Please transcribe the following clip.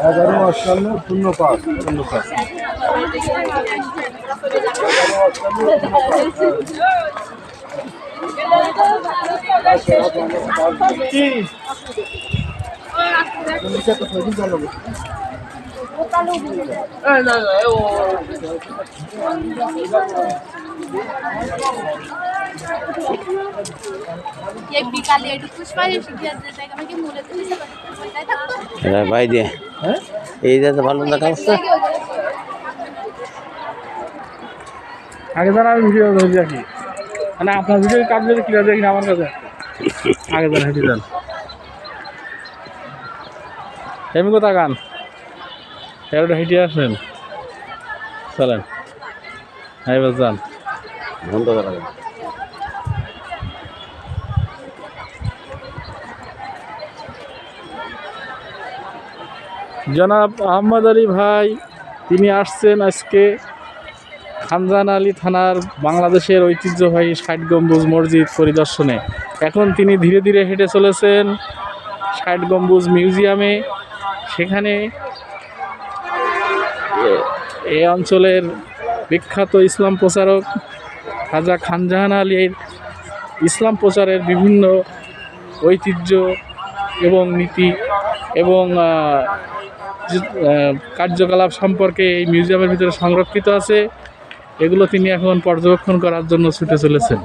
এগারো আটান্ন শূন্য পাঁচ শূন্য পাঁচ এক বিকালে তুলে তাই থাকতো এরা ভাই দিয়ে। এই তো ভালো দেখা যাচ্ছে আগে যারা আমি ভিডিও ধরে রাখি। মানে আপনার ভিডিও কাজ যদি কিনা দেখি আমার কাছে। আগে যান হেঁটে যান। এমনি কোথা গান? এবারে হেঁটে আসেন। চলেন। এবার যান। বন্ধ করা জনাব আহমদ আলী ভাই তিনি আসছেন আজকে খানজান আলী থানার বাংলাদেশের ঐতিহ্যবাহী ষাট গম্বুজ মসজিদ পরিদর্শনে। এখন তিনি ধীরে ধীরে হেঁটে চলেছেন ষাট গম্বুজ মিউজিয়ামে। সেখানে এ- অঞ্চলের বিখ্যাত ইসলাম প্রচারক খাজা খানজাহান আলীর ইসলাম প্রচারের বিভিন্ন ঐতিহ্য এবং নীতি এবং কার্যকলাপ সম্পর্কে এই মিউজিয়ামের ভিতরে সংরক্ষিত আছে। এগুলো তিনি এখন পর্যবেক্ষণ করার জন্য ছুটে চলেছেন।